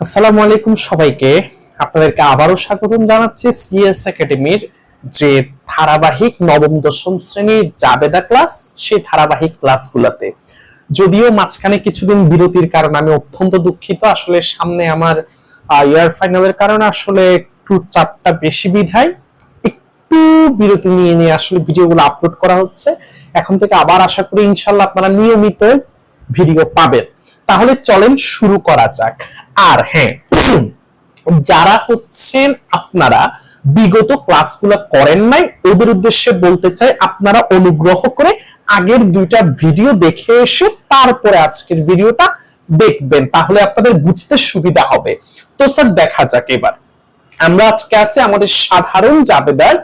আসসালামু আলাইকুম সবাইকে। আপনাদেরকে আবারও স্বাগতম জানাচ্ছি সিএস একাডেমির যে ধারাবাহিক নবম দশম শ্রেণির জাবেদা ক্লাস, সেই ধারাবাহিক ক্লাসগুলোতে। যদিও মাঝখানে কিছুদিন বিরতির কারণে আমি অত্যন্ত দুঃখিত। আসলে সামনে আমার ইয়ার ফাইনালের কারণে আসলে একটু চাপটা বেশি বিধায়। একটু বিরতি নিয়ে নিয়ে আসলে ভিডিওগুলো আপলোড করা হচ্ছে। এখন থেকে আবার আশা করি ইনশাল্লাহ আপনারা নিয়মিত ভিডিও পাবেন। তাহলে চলেন শুরু করা যাক। আর হ্যাঁ যারা হচ্ছেন আপনারা, বিগত ক্লাসগুলো করেন নাই, ওদের উদ্দেশ্যে বলতে চাই, আপনারা অনুগ্রহ করে আগের দুইটা ভিডিও দেখে এসে তারপরে আজকের ভিডিওটা দেখবেন, তাহলে আপনাদের বুঝতে সুবিধা হবে। তো স্যার, দেখা যাক এবার। আমরা আজকে আছি আমাদের সাধারণ জাবেদার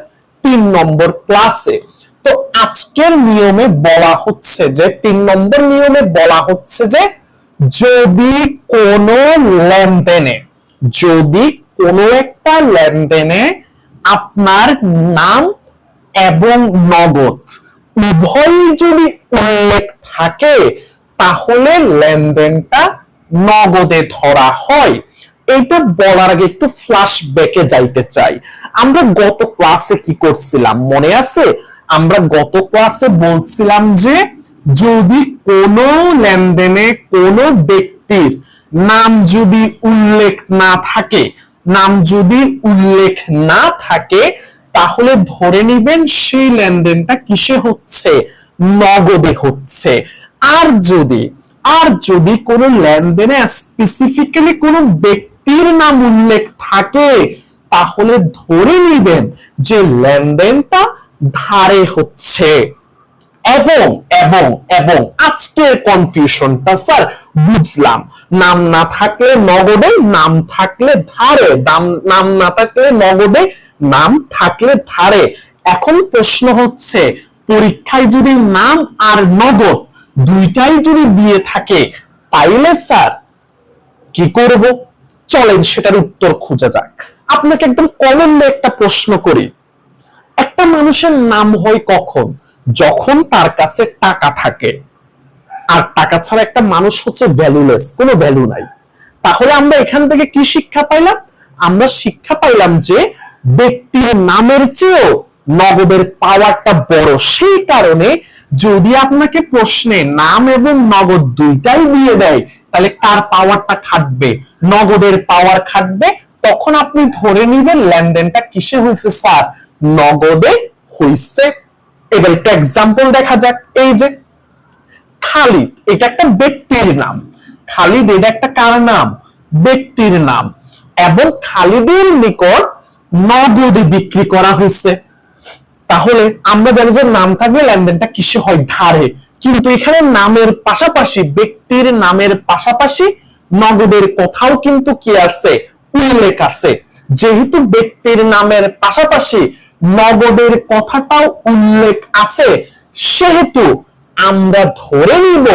তিন নম্বর ক্লাসে। তো আজকের নিয়মে বলা হচ্ছে যে, তিন নম্বর নিয়মে বলা হচ্ছে যে যদি কোনো লেনদেনে, যদি কোনো একটা লেনদেনে আপনার নাম এবং নগদ উভয়ই যদি উল্লেখ থাকে, তাহলে লেনদেনটা নগদে ধরা হয়। এইটা বলার আগে একটু ফ্ল্যাশ ব্যাকে যাইতে চাই। আমরা গত ক্লাসে কি করছিলাম? মনে আছে? আমরা গত ক্লাসে বলছিলাম যে যদি কোনো লেনদেনে কোনো ব্যক্তির নাম যদি উল্লেখ না থাকে, নাম যদি উল্লেখ না থাকে, তাহলে ধরে নিবেন সেই লেনদেনটা কিসে হচ্ছে? নগদে হচ্ছে। আর যদি আর যদি কোনো লেনদেনে স্পেসিফিক্যালি কোনো ব্যক্তির নাম উল্লেখ থাকে, তাহলে ধরে নিবেন যে লেনদেনটা ধারে হচ্ছে। এবং এবং এবং আজকের কনফিউশনটা স্যার বুঝলাম। নাম না থাকলে নগদে, নাম থাকলে ধারে। দাম, নাম না থাকলে নগদে, নাম থাকলে ধারে। এখন প্রশ্ন হচ্ছে, পরীক্ষায় যদি নাম আর নগদ দুইটাই যদি দিয়ে থাকে, তাইলে স্যার কি করব? চলেন সেটার উত্তর খোঁজা যাক। আপনাকে একদম কমন একটা প্রশ্ন করি। একটা মানুষের নাম হয় কখন? যখন তার কাছে টাকা থাকে, আর টাকা ছাড়া একটা মানুষ হচ্ছে ভ্যালুলেস কোনো ভ্যালু নাই। তাহলে আমরা এখান থেকে কি শিক্ষা পাইলাম? আমরা শিক্ষা পাইলাম যে ব্যক্তির নামের চেয়েও নগদের পাওয়ারটা বড়। সেই কারণে যদি আপনাকে প্রশ্নে নাম এবং নগদ দুইটাই দিয়ে দেয়, তাহলে কার পাওয়ারটা খাটবে। নগদের পাওয়ার খাটবে। তখন আপনি ধরে নিবেন লেনদেনটা কিসে হয়েছে স্যার? নগদে হয়েছে এবার একটা এক্সাম্পল দেখা যাক, এই যে খালিদ, এটা একটা ব্যক্তির নাম। খালিদ, এটা একটা কার নাম? ব্যক্তির নাম। এবং খালিদের নিকট নগদে বিক্রি করা হয়েছে। তাহলে আমরা জানি যে নাম থাকলে লেনদেনটা কিসে হয়? ধারে। কিন্তু এখানে নামের পাশাপাশি, ব্যক্তির নামের পাশাপাশি নগদের কথাও কিন্তু কি আছে? উল্লেখ আছে। যেহেতু ব্যক্তির নামের পাশাপাশি নগদের কথাটাও উল্লেখ আছে। সেহেতু আমরা ধরে নিব,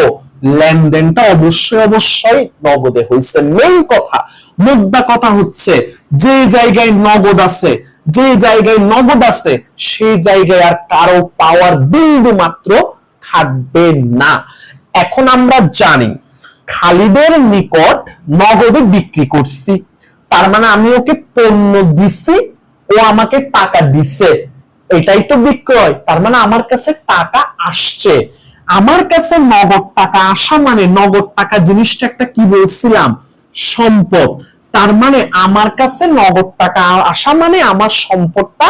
লেনদেনটা অবশ্যই অবশ্যই নগদে হয়েছে মেন কথা, মুদ্রা কথা হচ্ছে যে জায়গায় নগদ আছে, যে জায়গায় নগদ আছে, সেই জায়গায় আর কারও পাওয়ার বিন্দু মাত্র থাকবে না। এখন আমরা জানি, খালিদের নিকট নগদে বিক্রি করছি, তার মানে আমি ওকে পণ্য দিছি ও আমাকে টাকা দিছে। এটাই তো বিক্রয়। তার মানে আমার কাছে টাকা আসছে। আমার কাছে নগদ টাকা আসা মানে নগদ টাকা জিনিসটা একটা কি বলছিলাম? সম্পদ। তার মানে আমার কাছে নগদ টাকা আসা মানে আমার সম্পদটা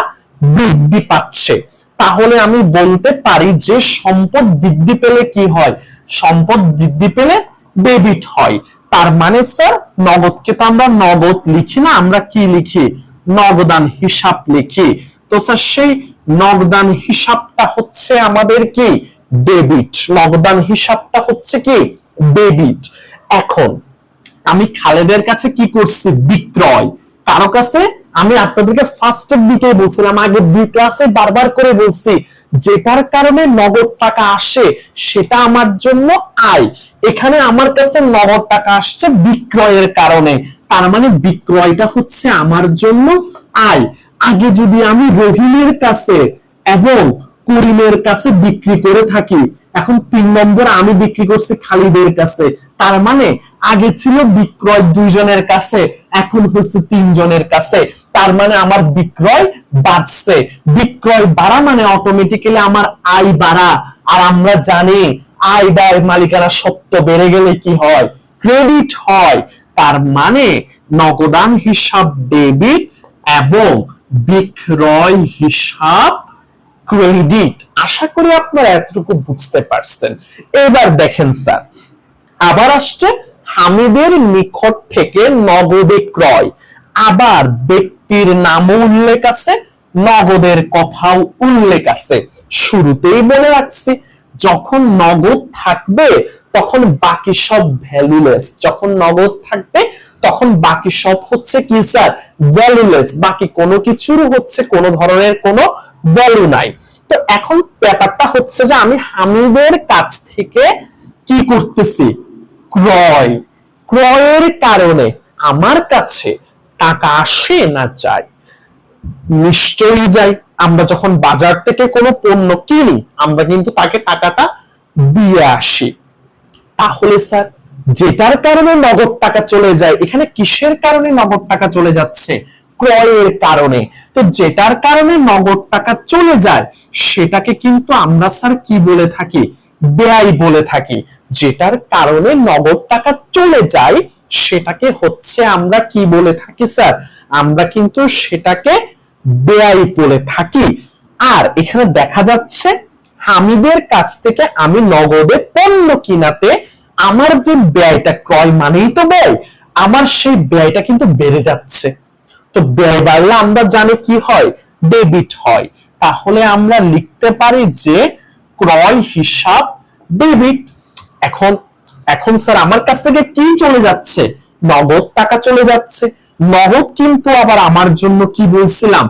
বৃদ্ধি পাচ্ছে। তাহলে আমি বলতে পারি যে সম্পদ বৃদ্ধি পেলে কি হয়? সম্পদ বৃদ্ধি পেলে ডেবিট হয়। তার মানে স্যার নগদকে তো আমরা নগদ লিখি না, আমরা কি লিখি? নগদান হিসাব লিখি। তো স্যার, সেই নগদান হিসাবটা হচ্ছে আমাদের কি? ডেবিট। নগদান হিসাবটা হচ্ছে কি? ডেবিট। এখন, আমি খালেদের কাছে কি করছি? বিক্রয়। কারও কাছে? আমি আপনাদেরকে ফার্স্টের দিকে বলছিলাম, আগে দুই ক্লাসে বারবার করে বলছি, যেটার কারণে নগদ টাকা আসে, সেটা আমার জন্য আয়। এখানে আমার কাছে নগদ টাকা আসছে বিক্রয়ের কারণে। তার মানে বিক্রয়টা হচ্ছে আমার জন্য আয়। আগে যদি আমি রহিমের কাছে এবং করিমের কাছে বিক্রি করে থাকি, এখন তিন নম্বর আমি বিক্রি করছি খালিদের কাছে। তার মানে আগে ছিল বিক্রয় দুইজনের কাছে, এখন হচ্ছে তিনজনের কাছে। তার মানে আমার বিক্রয় বাড়ছে। বিক্রয় বাড়া মানে অটোমেটিক্যালি আমার আয় বাড়া। আর আমরা জানি, আয় ব্যয় মালিকানা সত্য, বেড়ে গেলে কি হয়? ক্রেডিট হয়। তার মানে নগদান হিসাব ডেবিট এবং বিক্রয় হিসাব ক্রেডিট। আশা করি আপনারা এতটুকু বুঝতে পারছেন। এবার দেখেন স্যার, আবার আসছে হামিদের নিকট থেকে নগদে ক্রয়। আবার ব্যক্তির নামও উল্লেখ আছে, নগদের কথাও উল্লেখ আছে। শুরুতেই বলে রাখছি, যখন নগদ থাকবে তখন বাকি সব ভ্যালুলেস যখন নগদ থাকবে, তখন বাকি সব হচ্ছে কি স্যার ভ্যালুলেস বাকি কোনো কিছুর হচ্ছে কোনো ধরনের কোনো ভ্যালু নাই। তো এখন ব্যাপারটা হচ্ছে যে আমি হামিদের কাছ থেকে কি করতেছি? ক্রয়। ক্রয়ের কারণে আমার কাছে টাকা আসে না যায়। নিশ্চয়ই যাই আমরা যখন বাজার থেকে কোনো পণ্য কিনি, আমরা কিন্তু তাকে টাকাটা দিয়ে আসি। তাহলে স্যার, যেটার কারণে নগদ টাকা চলে যায়, এখানে কিসের কারণে নগদ টাকা চলে যাচ্ছে? ক্রয়ের কারণে। তো যেটার কারণে নগদ টাকা চলে যায়, সেটাকে কিন্তু আমরা স্যার কি বলে থাকি? ব্যয় বলে থাকি। যেটার কারণে নগদ টাকা চলে যায়, সেটাকে হচ্ছে আমরা কি বলে থাকি স্যার? আমরা কিন্তু সেটাকে ব্যয় বলে থাকি। আর এখানে দেখা যাচ্ছে, হামিদের কাছ থেকে আমি নগদে পণ্য কিনাতে আমার যে ব্যয়টা ক্রয় মানেই তো ব্যয়, আমার সেই ব্যয়টা কিন্তু বেড়ে যাচ্ছে। তো ব্যয় বাড়লে আমরা জানি কি হয়? ডেবিট হয়। তাহলে আমরা লিখতে পারি যে ক্রয় হিসাব ডেবিট। এখন এখন স্যার, আমার কাছ থেকে কি চলে যাচ্ছে? নগদ টাকা চলে যাচ্ছে। নগদ কিন্তু আবার আমার জন্য কি বলছিলাম?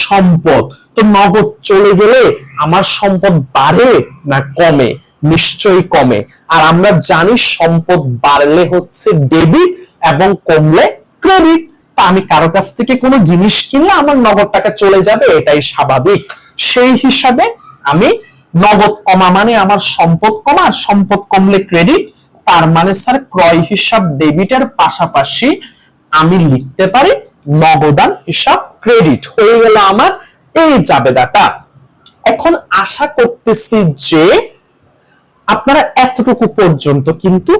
সম্পদ। তো নগদ চলে গেলে আমার সম্পদ বাড়ে না কমে? নিশ্চয়ই কমে। আর আমরা জানি সম্পদ বাড়লে হচ্ছে ডেবিট এবং কমলে ক্রেডিট তা আমি কারও কাছ থেকে কোনো জিনিস কিনলে আমার নগদ টাকা চলে যাবে, এটাই স্বাভাবিক। সেই হিসাবে আমি নগদ কমা মানে আমার সম্পদ কমা, আর সম্পদ কমলে ক্রেডিট তার মানে স্যার, ক্রয় হিসাব ডেবিটের পাশাপাশি আমি লিখতে পারি নগদান হিসাব ক্রেডিট হয়ে গেল আমার এই জাবেদাটা। এখন আশা করতেছি যে আপনারা এতটুকু পর্যন্ত কিন্তু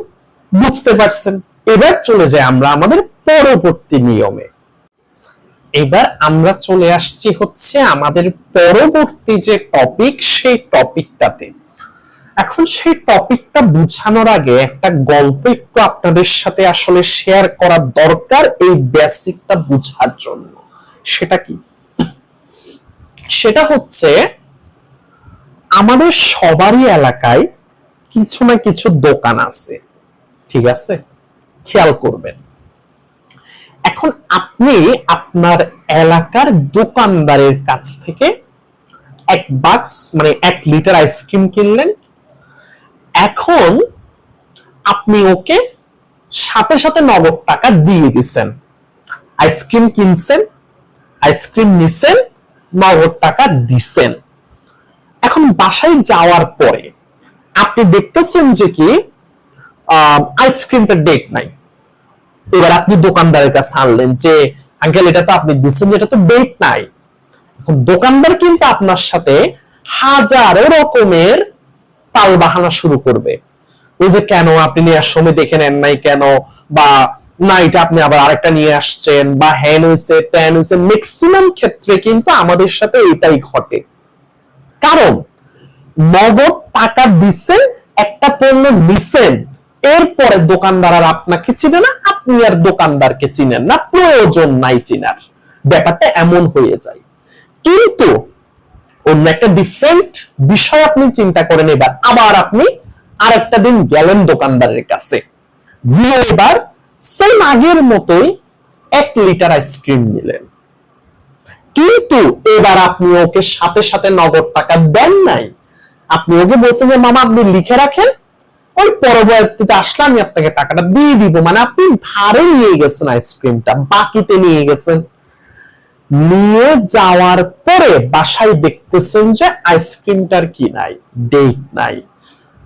বুঝতে পারছেন। এবার চলে যাই আমরা আমাদের পরবর্তী নিয়মে। এবার আমরা চলে আসছি হচ্ছে আমাদের পরবর্তী যে টপিক সেই টপিকটাতে এখন সেই টপিকটা বুঝানোর আগে একটা গল্প একটু আপনাদের সাথে আসলে শেয়ার করা দরকার এই বেসিকটা বুঝার জন্য। সেটা কি? সেটা হচ্ছে, আমাদের সবারই এলাকায় কিছু না কিছু দোকান আছে। ঠিক আছে? খেয়াল করবেন। এখন আপনি আপনার এলাকার দোকানদারের কাছ থেকে এক বাক্স মানে এক লিটার আইসক্রিম কিনলেন। এখন আপনি ওকে সাথে সাথে নগদ টাকা দিয়ে দিচ্ছেন আইসক্রিম কিনছেন আইসক্রিম নিছেন, নগদ টাকা দিছেন। এখন বাসায় যাওয়ার পরে আপনি দেখতেছেন যে কি আইসক্রিমটা ডেট নাই। এবার আপনি দোকানদারের কাছে আনলেন যে, আঙ্কেল, এটা তো আপনি দিচ্ছেন এটা তো ডেট নাই। এখন দোকানদার কিন্তু আপনার সাথে হাজারো রকমের তাল বাহানা শুরু করবে। ওই যে, কেন আপনি নেওয়ার সময় দেখে নেন নাই কেন? বা না এটা আপনি আবার আরেকটা নিয়ে আসছেন। বা, হ্যান হয়েছে ট্যান হয়েছে ম্যাক্সিমাম ক্ষেত্রে কিন্তু আমাদের সাথে এটাই ঘটে। কারণ নগদ টাকা দিচ্ছেন একটা পণ্য দিচ্ছেন এরপরে দোকানদার আর আপনাকে চিনে না, আপনি আর দোকানদারকে চিনেন না, প্রয়োজন নাই চিনার। ব্যাপারটা এমন হয়ে যায়। কিন্তু অন্য একটা ডিফারেন্ট বিষয় আপনি চিন্তা করেন এবার। আবার আপনি আরেকটা দিন গেলেন দোকানদারের কাছে। গিয়ে এবার সেম আগের মতোই এক লিটার আইসক্রিম নিলেন। কিন্তু এবার আপনি ওকে সাথে সাথে নগদ টাকা দেন নাই। আপনি ওকে বলছেন যে, মামা, আপনি লিখে রাখেন, ওই পরবর্তীতে আসলে আমি আপনাকে টাকাটা দিয়ে দিব। মানে আপনি ধারে নিয়ে গেছেন আইসক্রিমটা, বাকিতে নিয়ে গেছেন। নিয়ে যাওয়ার পরে বাসায় দেখতেছেন যে আইসক্রিমটার কি নাই ডেট নাই।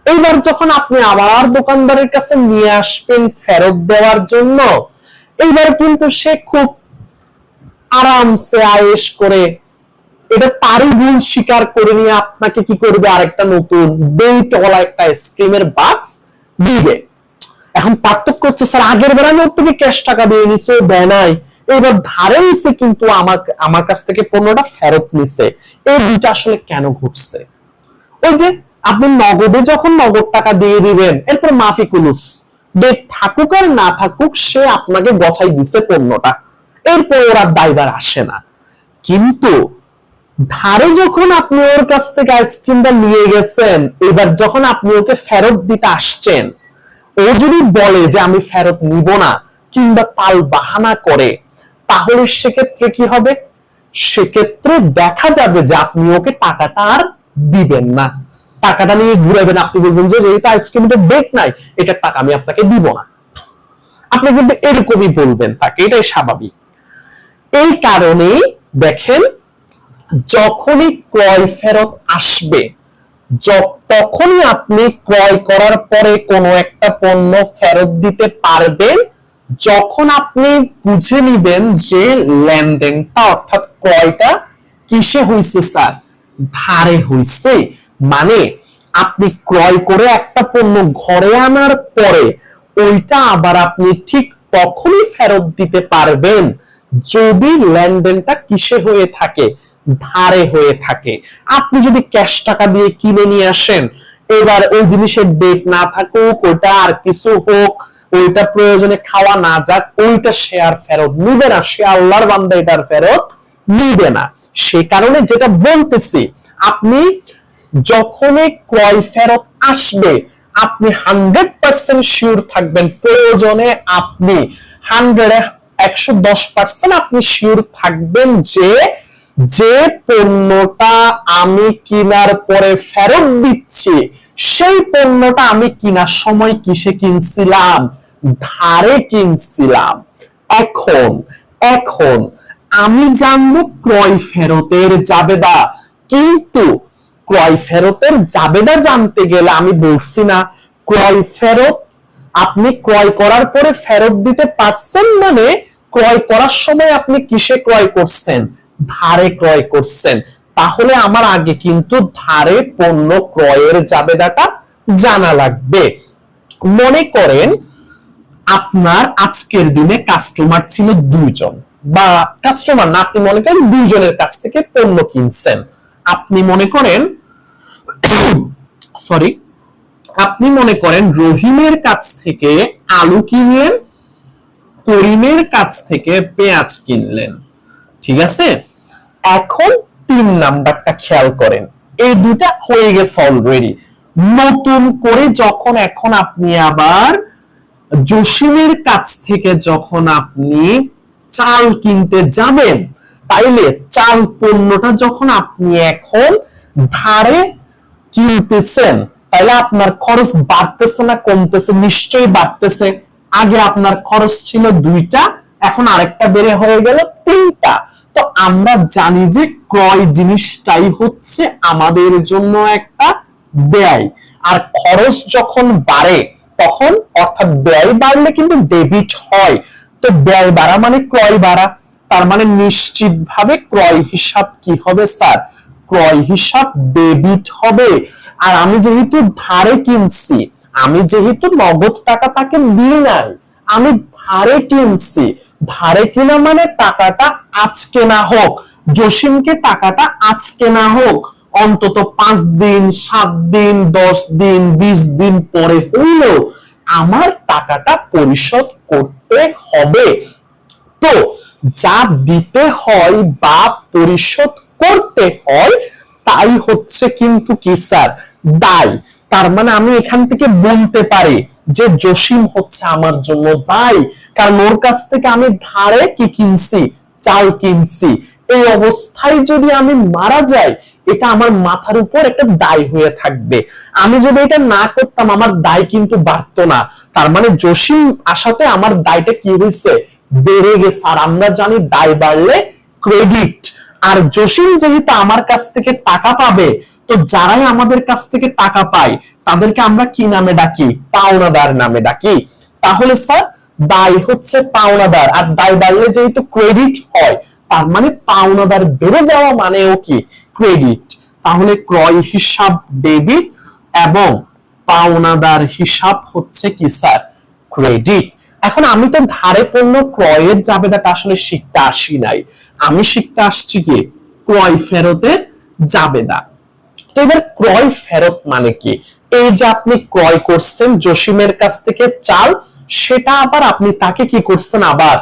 এইবার যখন আপনি আবার দোকানদারের কাছে নিয়ে আসবেন ফেরত দেওয়ার জন্য এইবার কিন্তু সে খুব আরামসে আয়েশ করে এটা তারই ভুল স্বীকার করে নিয়ে আপনাকে কি করবে আরেকটা নতুন বেইটওয়ালা একটা আইসক্রিমের বাক্স দিবে। এখন পার্থক্য হচ্ছে, স্যার, আগের বার আমি ওর থেকে ক্যাশ টাকা দিয়ে নিছি দেয় নাই। এবার ধারে নিছে কিন্তু আমার আমার কাছ থেকে পণ্যটা ফেরত নিছে। এই দুইটা আসলে কেন ঘটছে? ওই যে আপনি নগদে যখন নগদ টাকা দিয়ে দিবেন, এরপর মাফি কুলুস। ডেট থাকুক আর না থাকুক, সে আপনাকে গছাই দিছে পণ্যটা। এরপর ওরা দায়বার আসে না। কিন্তু ধারে যখন আপনি ওর কাছ থেকে আইসক্রিমটা নিয়ে গেছেন, এবার যখন আপনি ওকে ফেরত দিতে আসছেন, ও যদি বলে যে আমি ফেরত নিব না, কিংবা তাল বাহানা করে, তাহলে সেক্ষেত্রে কি হবে? সেক্ষেত্রে দেখা যাবে যে আপনি ওকে টাকাটা আর দিবেন না। টাকাটা নিয়ে ঘুরাবেন, আপনি বলবেন যে যেহেতু আইসক্রিমটা ডেট নাই, এটার টাকা আমি আপনাকে দিব না। আপনি কিন্তু এরকমই বলবেন তাকে, এটাই স্বাভাবিক। এই কারণেই দেখেন যখনই ক্রয় ফেরত আসবে তখনই আপনি ক্রয় করার পরে কোনো একটা পণ্য ফেরত দিতে পারবেন, যখন আপনি বুঝে নিবেন যে লেনদেনটা, অর্থাৎ ক্রয়টা কিসে হইছে স্যার? ধারে হইছে। মানে আপনি ক্রয় করে একটা পণ্য ঘরে আনার পরে ওইটা আবার আপনি ঠিক তখনই ফেরত দিতে পারবেন, যদি লেনদেনটা কিসে হয়ে থাকে। ধারে হয়ে থাকে। আপনি যদি ক্যাশ টাকা দিয়ে কিনে নিয়ে আসেন, এবার ওই জিনিসের ডেট না থাকুক ওটা আর কিছু হোক, ওইটা প্রয়োজনে খাওয়া না যাক, ওইটা আর ফেরত নিবে না। সে আল্লাহর বান্দা, এটার ফেরত নিবে না। সে কারণে যেটা বলতেছি, আপনি যখনই ক্রয় ফেরত আসবে, আপনি হান্ড্রেড পার্সেন্ট শিওর থাকবেন। প্রয়োজনে আপনি হান্ড্রেড একশো দশ পার্সেন্ট আপনি শিওর থাকবেন যে যে পণ্যটা আমি কেনার পরে ফেরত দিচ্ছি, সেই পণ্যটা আমি কেনার সময় কিসে কিনছিলাম? ধারে কিনছিলাম। এখন এখন আমি জানব ক্রয় ফেরতের জাবেদা। কিন্তু ক্রয় ফেরতের জাবেদা জানতে গেলে আমি বলছি না, ক্রয় ফেরত আপনি ক্রয় করার পরে ফেরত দিতে পারছেন মানে ক্রয় করার সময় আপনি কিসে ক্রয় করছেন? ধারে ক্রয় করছেন, তাহলে আমার আগে কিন্তু ধারে পণ্য ক্রয়ের জাবেদাটা জানা লাগবে। মনে করেন, আপনার আজকের দিনে কাস্টমার ছিল দুইজন, বা কাস্টমার না, আপনি মনে করেন দুইজনের কাছ থেকে পণ্য কিনছেন। আপনি মনে করেন সরি আপনি মনে করেন রহিমের কাছ থেকে আলু কিনলেন, করিমের কাছ থেকে পেঁয়াজ কিনলেন। ঠিক আছে? এখন তিন নাম্বারটা খেয়াল করেন। এই দুটা হয়ে গেছে অলরেডি নতুন করে যখন এখন আপনি আবার জসিমের কাছ থেকে যখন আপনি চাল কিনতে যাবেন, তাইলে চাল পণ্যটা যখন আপনি এখন ধারে কিনতেছেন তাহলে আপনার খরচ বাড়তেছে না, কমতেছে, নিশ্চয়ই বাড়তেছে। আগে আপনার খরচ ছিল দুইটা, এখন আরেকটা বেড়ে হয়ে গেল তিনটা। তো আমরা জানি যে ক্রয় জিনিসটাই হচ্ছে আমাদের জন্য একটা ব্যয়। আর খরচ যখন বাড়ে, তখন অর্থাৎ ব্যয় বাড়লে কিন্তু ডেবিট হয়। তো ব্যয় বাড়া মানে ক্রয় বাড়া। তার মানে নিশ্চিতভাবে ক্রয় হিসাব কি হবে, স্যার? ক্রয় হিসাব ডেবিট হবে। আর আমি যেহেতু ধারে কিনছি, আমি যেহেতু নগদ টাকা তাকে দিই নাই, আমি ধারে কিনছি। ধারে কিনা মানে টাকাটা আজকে না হোক, জসিমকে টাকাটা আজকে না হোক, অন্তত পাঁচ দিন, সাত দিন, দশ দিন, বিশ দিন পরে হইলেও আমার টাকাটা পরিশোধ করতে হবে। তো যা দিতে হয় বা পরিশোধ করতে হয়, তাই হচ্ছে কিন্তু কি স্যার? দায়। তার মানে আমি এখান থেকে বলতে পারি যে জসিম হচ্ছে আমার জন্য দায়ী। কারণ ওর কাছ থেকে আমি ধারে কি কিনছি? চাল কিনছি। এই অবস্থায় যদি আমি মারা যাই, এটা আমার মাথার উপর একটা দায় হয়ে থাকবে। আমি যদি এটা না করতাম, আমার দায় কিন্তু বাড়তো না। তার মানে জসিম আসাতে আমার দায়টা কি হয়েছে বেড়ে গেছে। আর আমরা জানি দায় বাড়লে ক্রেডিট আর জসিম যেহেতু আমার কাছ থেকে টাকা পাবে, তো যারাই আমাদের কাছ থেকে টাকা পায়, তাদেরকে আমরা কি নামে ডাকি? পাওনাদার নামে ডাকি। তাহলে স্যার দায় হচ্ছে পাওনাদার। আর দায় বাড়লে যেহেতু ক্রেডিট হয়, তার মানে পাওনাদার বেড়ে যাওয়া মানেও কি? ক্রেডিট তাহলে ক্রয় হিসাব ডেবিট এবং পাওনাদার হিসাব হচ্ছে কি স্যার ক্রেডিট এখন আমি তো ধারে পণ্য ক্রয়ের জাবেদাটা আসলে শিখতে আসি নাই। আমি শিখতে আসছি কি? ক্রয় ফেরতের জাবেদা। তো এবার ক্রয় ফেরত মানে কি? এই যে আপনি ক্রয় করছেন, জসিমের কাছ থেকে চাল সেটা আবার আপনি তাকে কি করছেন? আবার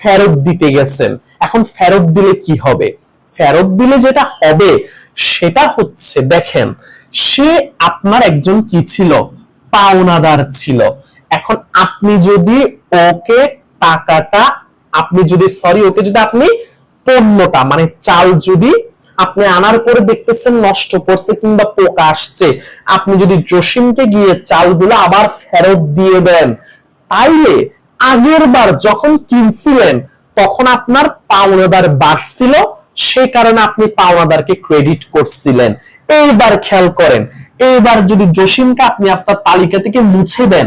ফেরত দিতে গেছেন। এখন ফেরত দিলে কি হবে? ফেরত দিলে যেটা হবে, সেটা হচ্ছে, দেখেন, সে আপনার একজন কি ছিল? পাওনাদার ছিল। এখন আপনি যদি ওকে টাকাটা, আপনি যদি সরি ওকে যদি আপনি পণ্যটা মানে চাল যদি আপনি আনার পরে দেখতেছেন নষ্ট পড়ছে কিংবা পোকা আসছে, আপনি যদি জসিমকে গিয়ে চালগুলো আবার ফেরত দিয়ে দেন তাইলে আগের বার যখন কিনছিলেন, তখন আপনার পাওনাদার বাড়ছিল, সে কারণে আপনি পাওনাদারকে ক্রেডিট করছিলেন। এইবার খেয়াল করেন, এইবার যদি জসিমকে আপনি আপনার তালিকা থেকে মুছে দেন,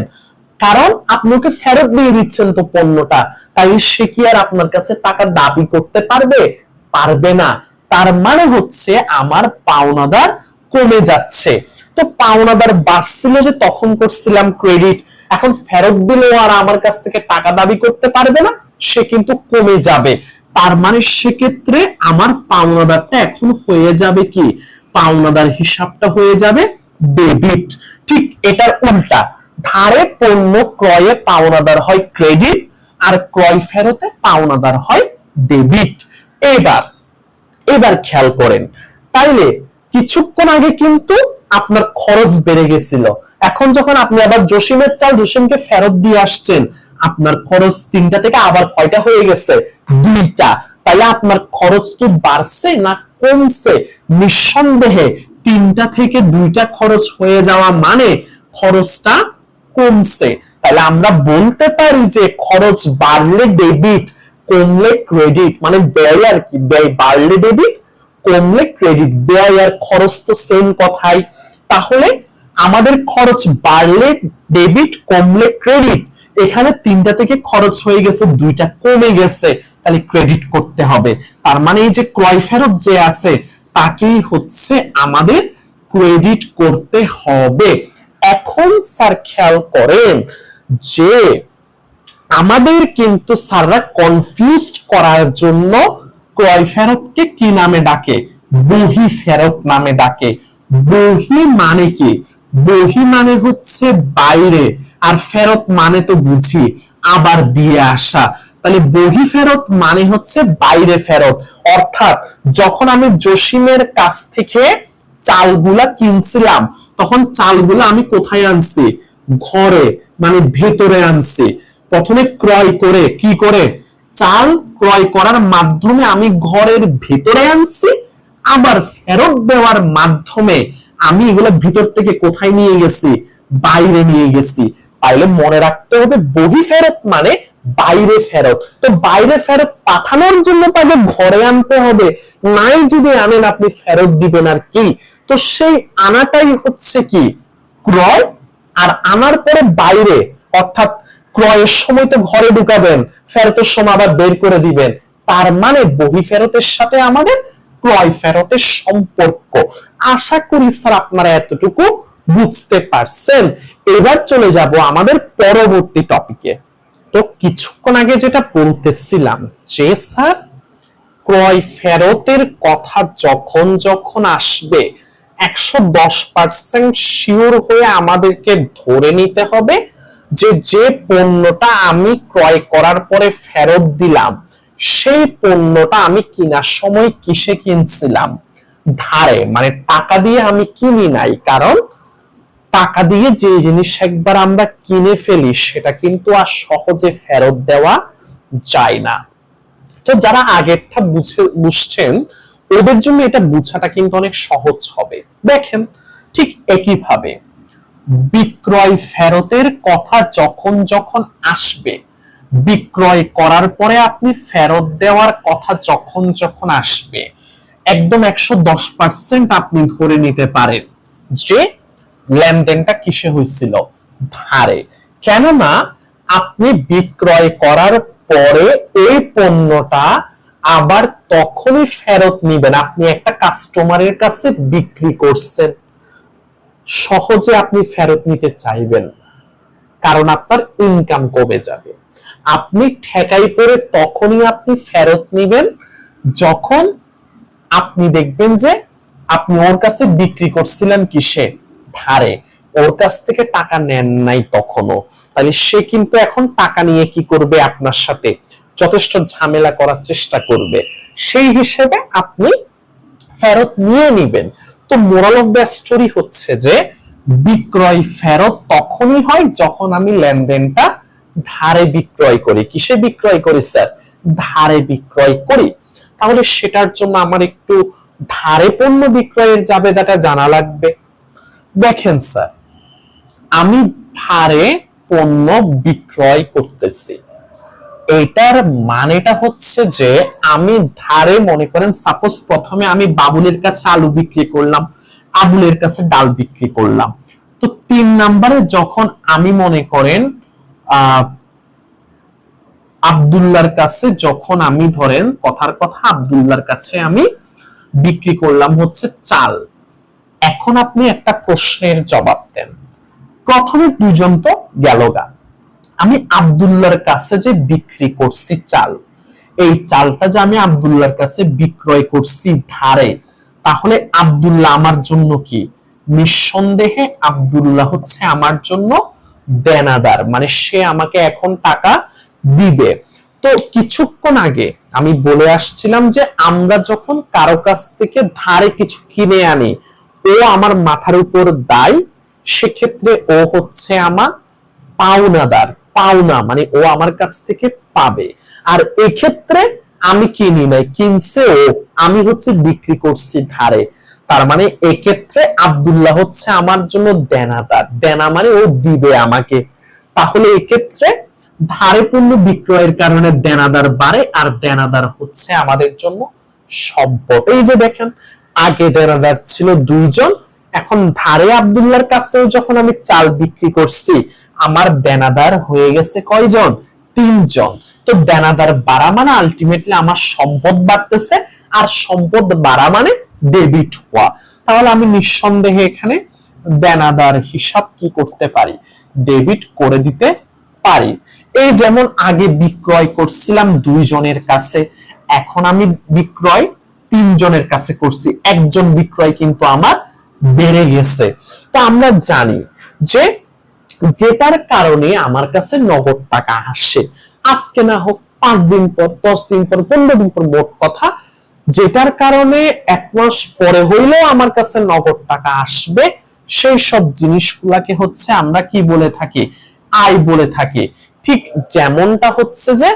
কারণ আপনি ওকে ফেরত দিয়ে দিচ্ছেন তো পণ্যটা, তাই সে কি আর আপনার কাছে টাকা দাবি করতে পারবে? পারবে না। তার মানে হচ্ছে আমার পাওনাদার কমে যাচ্ছে। তো পাওনাদার বাড়ছিল যে তখন করছিলাম ক্রেডিট এখন ফেরত দিলেও আর আমার কাছ থেকে টাকা দাবি করতে পারবে না, সে কিন্তু কমে যাবে। তার মানে সেক্ষেত্রে আমার পাওনাদারটা এখন হয়ে যাবে কি? পাওনাদার হিসাবটা হয়ে যাবে ডেবিট ঠিক এটার উল্টা। ধারে পণ্য ক্রয়ে পাওনাদার হয় ক্রেডিট আর ক্রয় ফেরতে পাওনাদার হয় ডেবিট এবার এবার খেয়াল করেন। তাইলে কিছুক্ষণ আগে কিন্তু আপনার খরচ বেড়ে গেছিল। এখন যখন আপনি আবার জসিমের চাল জসিমকে ফেরত দিয়ে আসছেন, আপনার খরচ তিনটা থেকে আবার কয়টা হয়ে গেছে? দুইটা। তাহলে আপনার খরচ কি বাড়ছে না কমছে? নিঃসন্দেহে তিনটা থেকে দুইটা খরচ হয়ে যাওয়া মানে খরচটা কমছে। তাহলে আমরা বলতে পারি যে খরচ বাড়লে ডেবিট কমলে ক্রেডিট মানে ব্যয় আর কি? ব্যয় বাড়লে ডেবিট কমলে ক্রেডিট ব্যয় আর খরচ তো সেম কথাই। তাহলে আমাদের খরচ বাড়লে ডেবিট কমলে ক্রেডিট এখানে তিনটা থেকে খরচ হয়ে গেছে, দুইটা কমে গেছে, তাহলে ক্রেডিট করতে হবে। তার মানে এই যে ক্রয় ফেরত যে আছে, তাকেই হচ্ছে আমাদের ক্রেডিট করতে হবে। এখন স্যার খেয়াল করেন যে আমাদের কিন্তু স্যাররা কনফিউজড করার জন্য ক্রয় ফেরতকে কি নামে ডাকে? বহি ফেরত নামে ডাকে। বহি মানে কি? বহি মানে হচ্ছে বাইরে, আর ফেরত মানে তো বুঝি আবার দিয়ে আসা। তাহলে বহি ফেরত মানে হচ্ছে বাইরে ফেরত। অর্থাৎ যখন আমি জসিমের কাছ থেকে চালগুলা কিনছিলাম, তখন চালগুলা আমি কোথায় আনছি? ঘরে মানে ভেতরে আনছি। প্রথমে ক্রয় করে, কি করে? চাল ক্রয় করার মাধ্যমে আমি ঘরের ভেতরে আনছি, আবার ফেরত দেওয়ার মাধ্যমে আমি এগুলো ভিতর থেকে কোথায় নিয়ে গেছি? বাইরে নিয়ে গেছি। তাইলে মনে রাখতে হবে, বহি ফেরত মানে বাইরে ফেরত। তো বাইরে ফেরত পাঠানোর জন্য তাকে ঘরে আনতে হবে। নাই যদি আনেন, আপনি ফেরত দিবেন আর কি? তো সেই আনাটাই হচ্ছে কি? ক্রয় আর আনার পরে বাইরে। অর্থাৎ ক্রয়ের সময় তো ঘরে ঢুকাবেন, ফেরতের সময় আবার বের করে দিবেন। তার মানে বহি ফেরতের সাথে আমাদের ক্রয় ফেরতের সম্পর্ক। আশা করি স্যার আপনারা এতটুকু বুঝতে পারছেন। এবার চলে যাব আমাদের পরবর্তী টপিকে তো কিছুক্ষণ আগে যেটা বলতেছিলাম যে, স্যার, ক্রয় ফেরতের কথা যখন যখন আসবে, একশো দশ পার্সেন্ট শিওর হয়ে আমাদেরকে ধরে নিতে হবে যে যে পণ্যটা আমি ক্রয় করার পরে ফেরত দিলাম সেই পণ্যটা আমি কেনার সময় কিসে কিনছিলাম? ধারে মানে টাকা দিয়ে আমি কিনি নাই, কারণ টাকা দিয়ে যে জিনিস একবার আমরা কিনে ফেলি, সেটা কিন্তু আর সহজে ফেরত দেওয়া যায় না। তো যারা আগেরটা বুঝে, বুঝছেন, ওদের জন্য এটা বুঝাটা কিন্তু অনেক সহজ হবে। দেখেন, ঠিক একইভাবে বিক্রয় ফেরতের কথা যখন যখন আসবে বিক্রয় করার পরে আপনি ফেরত দেওয়ার কথা যখন যখন আসবে, একদম একশো দশ পার্সেন্ট আপনি ধরে নিতে পারেন যে লেনদেনটা কিসে হয়েছিল? ধারে। কেননা আপনি বিক্রয় করার পরে এই পণ্যটা আবার তখনই ফেরত নিবেন। আপনি একটা কাস্টমারের কাছে বিক্রি করছেন। সহজে আপনি ফেরত নিতে চাইবেন কারণ আপনার ইনকাম কমে যাবে। আপনি ঠেকাই পড়ে তখনই আপনি ফেরত নিবেন যখন আপনি দেখবেন যে আপনি ওর কাছে বিক্রি করছিলেন কিসে? ধারে। ওর কাছ থেকে টাকা নেন নাই তখনও। তাহলে সে কিন্তু এখন টাকা নিয়ে কি করবে আপনার সাথে? যথেষ্ট ঝামেলা করার চেষ্টা করবে। সেই হিসেবে আপনি ফেরত নিয়ে নিবেন। তো মোরাল অফ দ্য স্টোরি হচ্ছে যে, বিক্রয় ফেরত তখনই হয় যখন আমি লেনদেনটা ধারে বিক্রয় করি। কিসে বিক্রয় করি, স্যার? ধারে বিক্রয় করি। তাহলে সেটার জন্য আমার একটু ধারে পণ্য বিক্রয়ের জাবেদাটা জানা লাগবে। দেখেন, স্যার, আমি ধারে পণ্য বিক্রয় করতেছি। এটার মানেটা হচ্ছে যে, আমি ধারে, মনে করেন সাপোজ প্রথমে আমি বাবুলের কাছে আলু বিক্রি করলাম, আবুলের কাছে ডাল বিক্রি করলাম। তো তিন নাম্বারে যখন আমি মনে করেন আবদুল্লার কাছে যখন আমি ধরেন কথার কথা আবদুল্লার কাছে আমি বিক্রি করলাম হচ্ছে চাল। এখন আপনি একটা প্রশ্নের জবাব দেন। প্রথমে দুজন তো গেল গা। আমি আবদুল্লার কাছে যে বিক্রি করছি চাল, এই চালটা যে আমি আবদুল্লার কাছে বিক্রয় করছি ধারে, তাহলে আবদুল্লাহ আমার জন্য কি? নিঃসন্দেহে আবদুল্লাহ হচ্ছে আমার জন্য দেনাদার মানে সে আমাকে এখন টাকা দিবে। তো কিছুক্ষণ আগে আমি বলে আসছিলাম যে, আমরা যখন কারও কাছ থেকে ধারে কিছু কিনে আনি, ও আমার মাথার উপর দায়, সেক্ষেত্রে ও হচ্ছে আমার পাওনাদার। পাওনা মানে ও আমার কাছ থেকে পাবে। আর এক্ষেত্রে আমি কিনি নাই, কিনছে ও। আমি হচ্ছে বিক্রি করছি ধারে। তার মানে এক্ষেত্রে আব্দুল্লাহ হচ্ছে আমার জন্য দেনাদার। দেনা মানে ও দিবে আমাকে। তাহলে এক্ষেত্রে ধারে পণ্য বিক্রয়ের কারণে দেনাদার বাড়ে আর দেনাদার হচ্ছে আমাদের জন্য সম্পদ। এই যে দেখেন, আগে দেনাদার ছিল দুইজন, এখন ধারে আব্দুল্লাহর কাছেও যখন আমি চাল বিক্রি করছি, আমার দেনাদার হয়ে গেছে কয়জন? তিনজন। তো দেনাদার বাড়া মানে আলটিমেটলি আমার সম্পদ বাড়তেছে, আর সম্পদ বাড়া মানে ডেবিট হওয়া। তাহলে আমি নিঃসন্দেহে এখানে দেনাদার হিসাব কি করতে পারি? ডেবিট করে দিতে পারি। এই যেমন আগে বিক্রয় করছিলাম দুইজনের কাছে, এখন আমি বিক্রয় তিনজনের কাছে করছি। একজন বিক্রয় কিন্তু আমার বেড়ে গেছে। তো আমরা জানি যে যেটার কারণে আমার কাছে নগদ টাকা আসে। আজকে না হোক, পাঁচ দিন পর, দশ দিন পর, পনেরো দিন পর মোট কথা যেটার কারণে এক মাস পরে হইলেও আমার কাছে নগদ টাকা আসবে, সেই সব জিনিসগুলাকে হচ্ছে আমরা কি বলে থাকি? আয় বলে থাকি। ঠিক যেমনটা হচ্ছে যে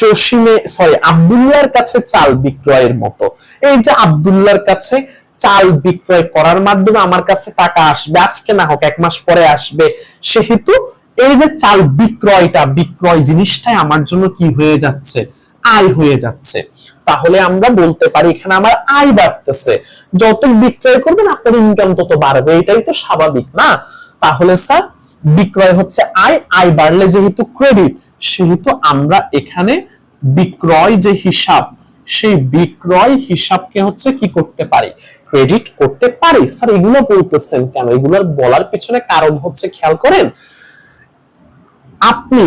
জসিমে সরি আব্দুল্লাহর কাছে চাল বিক্রয়ের মতো। এই যে আব্দুল্লাহর কাছে চাল বিক্রয় করার মাধ্যমে আমার কাছে টাকা আসবে, আজকে না হোক এক মাস পরে আসবে, সেহেতু এই যে চাল বিক্রয়টা, বিক্রয় জিনিসটাই আমার জন্য কি হয়ে যাচ্ছে? আয় হয়ে যাচ্ছে। তাহলে আমরা বলতে পারি, এখানে আমার আয় বাড়তেছে। যত বিক্রয় করবেন, আপনার ইনকাম তত বাড়বে। এটাই তো স্বাভাবিক, না? তাহলে স্যার, বিক্রয় হচ্ছে আয় আয় বাড়লে যেহেতু ক্রেডিট সেহেতু আমরা এখানে বিক্রয় যে হিসাব, সেই বিক্রয় হিসাবকে হচ্ছে কি করতে পারি? ক্রেডিট করতে পারি। স্যার, এগুলো বলতেছেন কেন? এগুলোর বলার পেছনে কারণ হচ্ছে, খেয়াল করেন, আপনি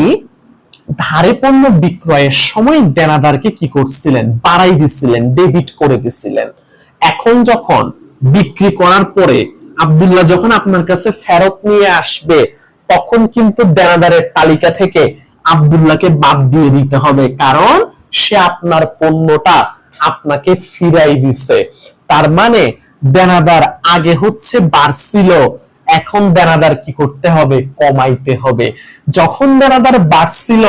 ধারে পণ্য বিক্রয়ের সময় দেনাদারকে কি করছিলেন? বাড়াই দিছিলেন ডেবিট করে দিছিলেন। এখন যখন বিক্রি করার পরে আব্দুল্লাহ যখন আপনার কাছে ফেরত নিয়ে আসবে, তখন কিন্তু দেনাদারের তালিকা থেকে আব্দুল্লাহকে বাদ দিয়ে দিতে হবে। কারণ সে আপনার পণ্যটা আপনাকে ফিরাই দিছে। তার মানে দেনাদার আগে হচ্ছে বাড়ছিল এখন দেনাদার কি করতে হবে? কমাইতে হবে। যখন দেনাদার বাড়ছিল,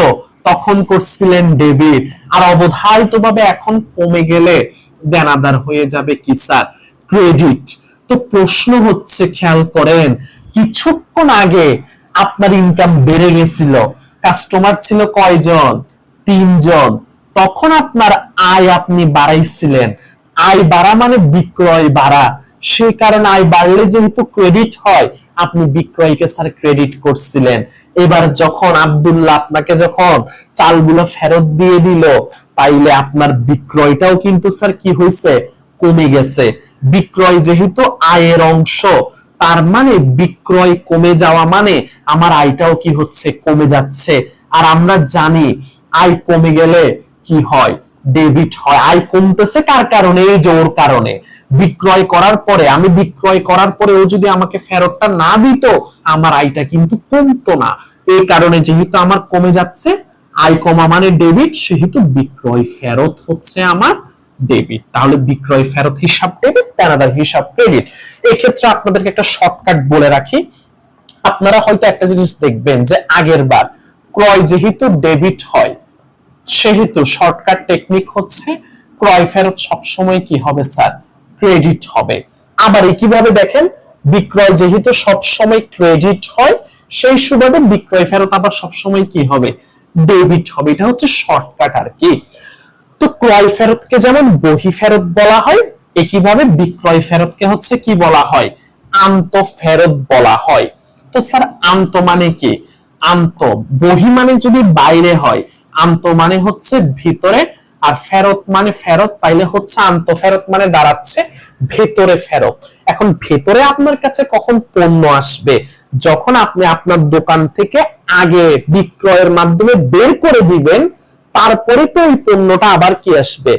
তখন করছিলেন ডেবিট। আর অবধারিত ভাবে এখন কমে গেলে দেনাদার হয়ে যাবে কি, স্যার? ক্রেডিট। তো প্রশ্ন হচ্ছে, খেয়াল করেন, কিছুক্ষণ আগে আপনার ইনকাম বেড়ে গেছিল। কাস্টমার ছিল কয়জন? তিনজন। তখন আপনার আয় আপনি বাড়াইছিলেন। আয় বাড়া মানে বিক্রয় বাড়া। সেই কারণে আয় বাড়লে যেহেতু ক্রেডিট হয়, আপনি বিক্রয়কে স্যার ক্রেডিট করছিলেন। এবার যখন আব্দুল্লাহ আপনাকে যখন চালগুলো ফেরত দিয়ে দিল, তাইলে আপনার বিক্রয়টাও কিন্তু স্যার কি হয়েছে কমে গেছে। বিক্রয় যেহেতু আয়ের অংশ, তার মানে বিক্রয় কমে যাওয়া মানে আমার আয়টাও কি হচ্ছে? কমে যাচ্ছে। আর আমরা জানি আয় কমে গেলে কি হয়? ডেবিট হয়। আয় কমতেছে কার কারণে? এই যে ওর কারণে। বিক্রয় করার পরে, আমি বিক্রয় করার পরে ও যদি আমাকে ফেরতটা না দিত, আমার আয়টা কিন্তু কমতো না। এই কারণে যেহেতু আমার কমে যাচ্ছে, আয় কমা মানে ডেবিট সেহেতু বিক্রয় ফেরত হচ্ছে আমার ডেবিট তাহলে বিক্রয় ফেরত হিসাব ডেবিট প্যানাদার হিসাব ক্রেডিট এই ক্ষেত্রে আপনাদেরকে একটা শর্টকাট বলে রাখি। আপনারা হয়তো একটা জিনিস দেখবেন যে আগের বার ক্রয় যেহেতু ডেবিট হয়, সেহেতু শর্টকাট টেকনিক হচ্ছে, ক্রয় ফেরত সবসময় কি হবে স্যার ক্রেডিট হবে। আবার কীভাবে দেখেন, বিক্রয় যেহেতু সবসময় ক্রেডিট হয়, সেই সুবাদে বিক্রয় ফেরত আবার সবসময় কি হবে? ডেবিট হবে। এটা হচ্ছে শর্টকাট আর কি। তো ক্রয় ফেরতকে যেমন বহি ফেরত বলা হয়, একইভাবে বিক্রয় ফেরতকে হচ্ছে কি বলা হয়? আন্ত ফেরত বলা হয়। তো স্যার, আন্ত মানে কি? আন্ত বহি মানে যদি বাইরে হয়, আন্ত মানে হচ্ছে ভিতরে আর ফেরত মানে ফেরত পাইলে হচ্ছে আন্ত, ফেরত মানে দাঁড়াচ্ছে, ভেতরে ফেরত। এখন ভেতরে আপনার কাছে কখন পণ্য আসবে? যখন আপনি আপনার দোকান থেকে আগে বিক্রয়ের মাধ্যমে বের করে দিবেন, তারপরে তো ওই পণ্যটা আবার কি আসবে?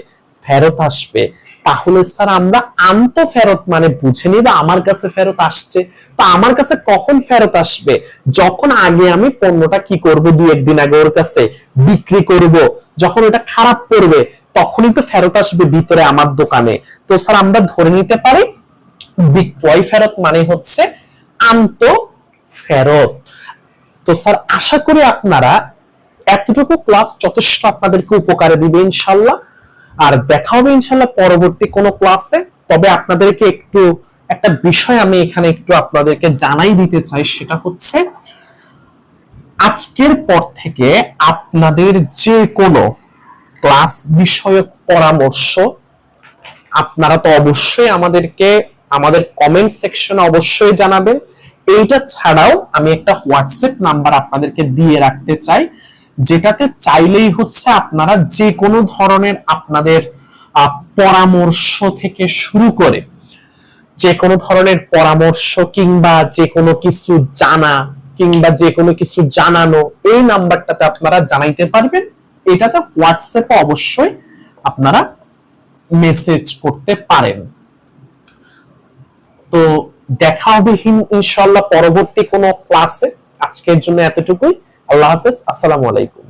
ফেরত আসবে। তাহলে স্যার, আমরা আন্ত ফেরত মানে বুঝে নিব আমার কাছে ফেরত আসছে। তা আমার কাছে কখন ফেরত আসবে? যখন আগে আমি পণ্যটা কি করব দু একদিন আগে ওর কাছে? বিক্রি করব? যখন ওটা খারাপ করবে, তখনই তো ফেরত আসবে ভিতরে আমার দোকানে। তো স্যার, আমরা ধরে নিতে পারি বিক্রয় ফেরত মানে হচ্ছে আন্ত ফেরত। তো স্যার, আশা করি আপনারা এতটুকু ক্লাস যথেষ্ট আপনাদেরকে উপকারে দিবে ইনশাল্লাহ। আর দেখা হবে ইনশাল্লাহ পরবর্তী কোনো ক্লাসে তবে আপনাদেরকে একটু, একটা বিষয় আমি এখানে একটু আপনাদেরকে জানাই দিতে চাই, সেটা হচ্ছে আজকের পর থেকে আপনাদের যে কোনো ক্লাস বিষয়ক পরামর্শ, আপনারা তো অবশ্যই আমাদেরকে, আমাদের কমেন্ট সেকশনে অবশ্যই জানাবেন। এইটা ছাড়াও আমি একটা হোয়াটসঅ্যাপ নাম্বার আপনাদেরকে দিয়ে রাখতে চাই, যেটাতে চাইলেই হচ্ছে আপনারা যে কোনো ধরনের আপনাদের পরামর্শ থেকে শুরু করে যে কোনো ধরনের পরামর্শ কিংবা যে কোনো কিছু জানা কিংবা যে কোনো কিছু জানানো, এই নাম্বারটাতে আপনারা জানাইতে পারবেন। এটাতে হোয়াটসঅ্যাপে অবশ্যই আপনারা মেসেজ করতে পারেন। তো দেখা হবে ইনশাল্লাহ পরবর্তী কোনো ক্লাসে আজকের জন্য এতটুকুই। আল্লাহ হাফেজ। আসসালামু আলাইকুম।